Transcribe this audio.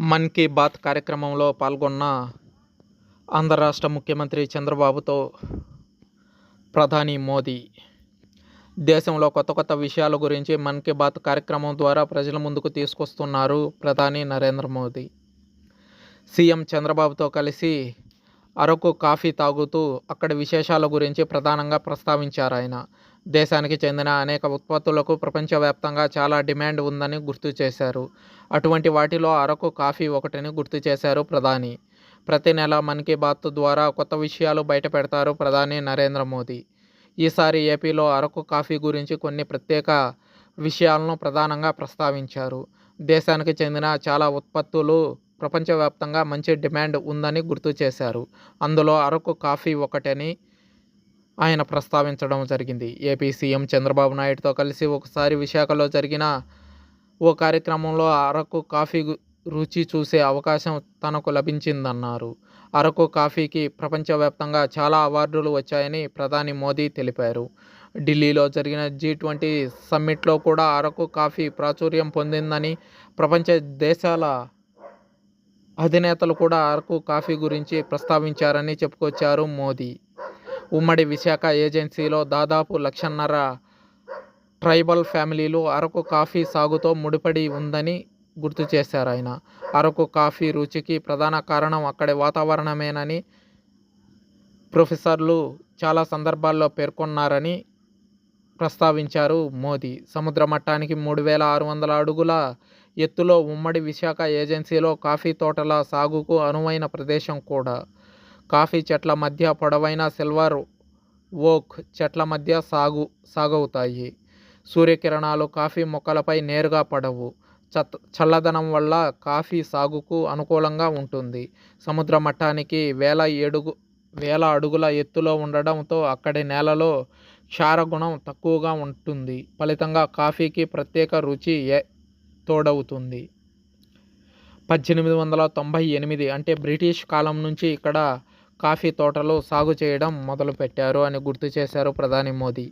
మన్ కీ బాత్ కార్యక్రమంలో పాల్గొన్న ఆంధ్ర రాష్ట్ర ముఖ్యమంత్రి చంద్రబాబుతో ప్రధాని మోదీ. దేశంలో కొత్త కొత్త విషయాల గురించి మన్ కీ బాత్ కార్యక్రమం ద్వారా ప్రజల ముందుకు తీసుకొస్తున్నారు ప్రధాని నరేంద్ర మోదీ. సీఎం చంద్రబాబుతో కలిసి అరకు కాఫీ తాగుతూ అక్కడి విశేషాల గురించి ప్రధానంగా ప్రస్తావించారు ఆయన. దేశానికి చెందిన అనేక ఉత్పత్తులకు ప్రపంచవ్యాప్తంగా చాలా డిమాండ్ ఉందని గుర్తు చేశారు. అటువంటి వాటిలో అరకు కాఫీ ఒకటిని గుర్తు చేశారు ప్రధాని. ప్రతి నెల మన్ కీ బాత్ ద్వారా కొత్త విషయాలు బయట పెడతారు ప్రధాని నరేంద్ర మోదీ. ఈసారి ఏపీలో అరకు కాఫీ గురించి కొన్ని ప్రత్యేక విషయాలను ప్రధానంగా ప్రస్తావించారు. దేశానికి చెందిన చాలా ఉత్పత్తులు ప్రపంచవ్యాప్తంగా మంచి డిమాండ్ ఉందని గుర్తు చేశారు. అందులో అరకు కాఫీ ఒకటని ఆయన ప్రస్తావించడం జరిగింది. ఏపీ సీఎం చంద్రబాబు నాయుడుతో కలిసి ఒకసారి విశాఖలో జరిగిన ఓ కార్యక్రమంలో అరకు కాఫీ రుచి చూసే అవకాశం తనకు లభించిందన్నారు. అరకు కాఫీకి ప్రపంచవ్యాప్తంగా చాలా అవార్డులు వచ్చాయని ప్రధాని మోదీ తెలిపారు. ఢిల్లీలో జరిగిన జీ ట్వంటీ సమ్మిట్లో కూడా అరకు కాఫీ ప్రాచుర్యం పొందిందని ప్రపంచ దేశాల అధినేతలు కూడా అరకు కాఫీ గురించి ప్రస్తావించారని చెప్పుకొచ్చారు మోదీ. ఉమ్మడి విశాఖ ఏజెన్సీలో దాదాపు లక్షన్నర ట్రైబల్ ఫ్యామిలీలు అరకు కాఫీ సాగుతో ముడిపడి ఉందని గుర్తు చేశారు ఆయన. అరకు కాఫీ రుచికి ప్రధాన కారణం అక్కడి వాతావరణమేనని ప్రొఫెసర్లు చాలా సందర్భాల్లో పేర్కొన్నారని ప్రస్తావించారు మోదీ. సముద్ర మట్టానికి మూడు వేల ఆరు వందల అడుగుల ఎత్తులో ఉమ్మడి విశాఖ ఏజెన్సీలో కాఫీ తోటల సాగుకు అనువైన ప్రదేశం కూడా. కాఫీ చెట్ల మధ్య పొడవైన సిల్వర్ ఓక్ చెట్ల మధ్య సాగు సాగవుతాయి. సూర్యకిరణాలు కాఫీ మొక్కలపై నేరుగా పడవు. చత్ చల్లదనం వల్ల కాఫీ సాగుకు అనుకూలంగా ఉంటుంది. సముద్ర మట్టానికి వేల ఏడుగు వేల అడుగుల ఎత్తులో ఉండడంతో అక్కడి నేలలో క్షారగుణం తక్కువగా ఉంటుంది. ఫలితంగా కాఫీకి ప్రత్యేక రుచి ఏ తోడవుతుంది. పద్దెనిమిది వందల తొంభై ఎనిమిది అంటే బ్రిటిష్ కాలం నుంచి ఇక్కడ కాఫీ తోటలు సాగు చేయడం మొదలుపెట్టారు అని గుర్తు చేశారు ప్రధాని మోదీ.